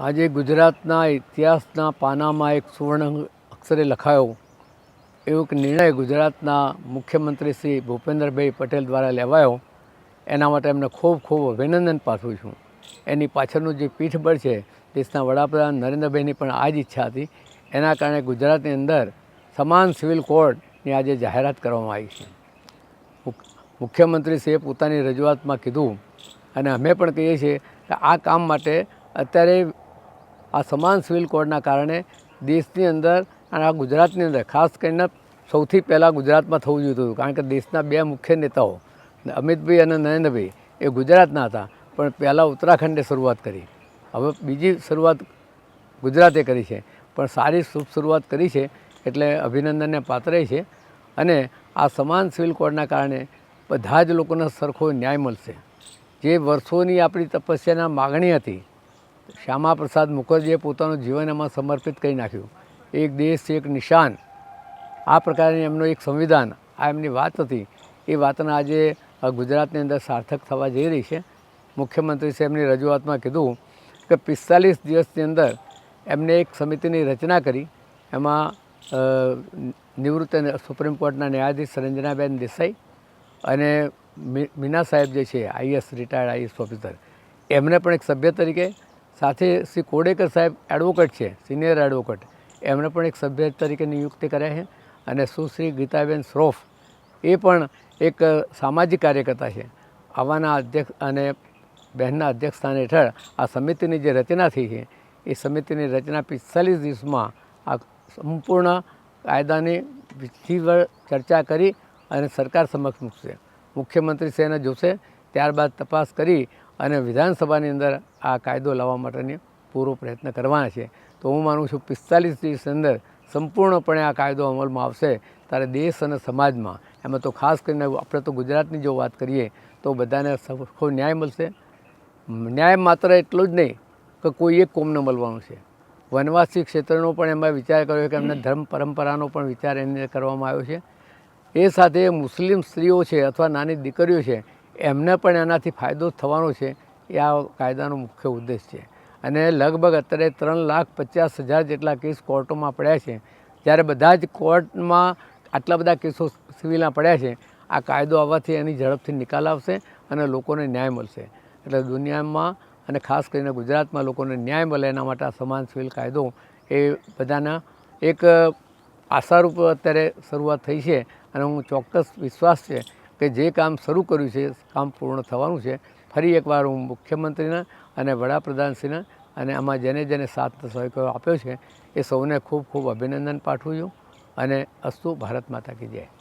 આજે ગુજરાતના ઇતિહાસના પાનામાં એક સુવર્ણ અક્ષરે લખાયો. એવો એક નિર્ણય ગુજરાતના મુખ્યમંત્રી શ્રી ભૂપેન્દ્રભાઈ પટેલ દ્વારા લેવાયો. એના માટે એમને ખૂબ ખૂબ અભિનંદન પાઠવું છું. એની પાછળનું જે પીઠબળ છે, દેશના વડાપ્રધાન નરેન્દ્રભાઈની પણ આ જ ઈચ્છા હતી. એના કારણે ગુજરાતની અંદર સમાન સિવિલ કોડની આજે જાહેરાત કરવામાં આવી છે. મુખ- મુખ્યમંત્રીશ્રીએ પોતાની રજૂઆતમાં કીધું અને અમે પણ કહીએ છીએ કે આ કામ માટે અત્યારે આ સમાન સિવિલ કોડના કારણે દેશની અંદર અને આ ગુજરાતની અંદર, ખાસ કરીને સૌથી પહેલાં ગુજરાતમાં થવું જોઈતું હતું, કારણ કે દેશના બે મુખ્ય નેતાઓ, અમિતભાઈ અને નરેન્દ્રભાઈ, એ ગુજરાતના હતા, પણ પહેલાં ઉત્તરાખંડે શરૂઆત કરી. હવે બીજી શરૂઆત ગુજરાતે કરી છે. પણ સારી શુભ શરૂઆત કરી છે, એટલે અભિનંદનને પાત્ર છે. અને આ સમાન સિવિલ કોડના કારણે બધા જ લોકોને સરખો ન્યાય મળશે. જે વર્ષોની આપણી તપસ્યાના માગણી હતી શ્યામા પ્રસાદ મુખર્જીએ પોતાનું જીવન એમાં સમર્પિત કરી નાખ્યું. એક દેશ એક નિશાન. આ પ્રકારની એમનું એક સંવિધાન, આ એમની વાત હતી. એ વાતના આજે ગુજરાતની અંદર સાર્થક થવા જઈ રહી છે. મુખ્યમંત્રી સાહેબની રજૂઆતમાં કીધું કે પિસ્તાલીસ દિવસની અંદર એમને એક સમિતિની રચના કરી. એમાં નિવૃત્ત સુપ્રીમ કોર્ટના ન્યાયાધીશ રંજનાબેન દેસાઈ અને મીના સાહેબ જે છે, આઈએસ, રિટાયર્ડ આઈએસ ઓફિસર. એમને પણ એક સભ્ય તરીકે સાથે શ્રી કોડેકર સાહેબ એડવોકેટ છે સિનિયર એડવોકેટ એમને પણ એક સભ્ય તરીકે નિયુક્તિ કર્યા છે અને સુશ્રી ગીતાબેન શ્રોફ એ પણ એક સામાજિક કાર્યકર્તા છે. આવાના અધ્યક્ષ અને બહેનના અધ્યક્ષ સ્થાન હેઠળ આ સમિતિની જે રચના થઈ છે, એ સમિતિની રચના પિસ્તાલીસ દિવસમાં આ સંપૂર્ણ કાયદાની વિધિવર ચર્ચા કરી અને સરકાર સમક્ષ મૂકશે. મુખ્યમંત્રી શ્રી જોશે, ત્યારબાદ તપાસ કરી અને વિધાનસભાની અંદર આ કાયદો લાવવા માટેની પૂરો પ્રયત્ન કરવાના છે. તો હું માનું છું પિસ્તાલીસ દિવસની અંદર સંપૂર્ણપણે આ કાયદો અમલમાં આવશે. ત્યારે દેશ અને સમાજમાં, એમાં તો ખાસ કરીને આપણે તો ગુજરાતની જો વાત કરીએ, તો બધાને સરખો ન્યાય મળશે? ન્યાય માત્ર એટલું જ નહીં કે કોઈ એક કોમને મળવાનું છે. વનવાસી ક્ષેત્રનો પણ એમાં વિચાર કર્યો કે એમને ધર્મ પરંપરાનો પણ વિચાર એની કરવામાં આવ્યો છે. એ સાથે મુસ્લિમ સ્ત્રીઓ છે અથવા નાની દીકરીઓ છે એમને પણ એનાથી ફાયદો થવાનો છે. એ આ કાયદાનો મુખ્ય ઉદ્દેશ છે. અને લગભગ અત્યારે ત્રણ લાખ પચાસ હજાર જેટલા કેસ કોર્ટોમાં પડ્યા છે. જ્યારે બધા જ કોર્ટમાં આટલા બધા કેસો સિવિલના પડ્યા છે, આ કાયદો આવવાથી એની ઝડપથી નિકાલ આવશે અને લોકોને ન્યાય મળશે. એટલે દુનિયામાં અને ખાસ કરીને ગુજરાતમાં લોકોને ન્યાય મળે એના માટે આ સમાન સિવિલ કાયદો એ બધાના એક આશારૂપ અત્યારે શરૂઆત થઈ છે. અને હું ચોક્કસ વિશ્વાસ છે કે જે કામ શરૂ કર્યું છે, કામ પૂર્ણ થવાનું છે, ફરી એકવાર હું મુખ્યમંત્રીના અને વડાપ્રધાનશ્રીના અને આમાં જેને જેને સાથ સહયોગ આપ્યો છે, એ સૌને ખૂબ ખૂબ અભિનંદન પાઠવું છું અને અસ્તુ ભારત માતા કી જય.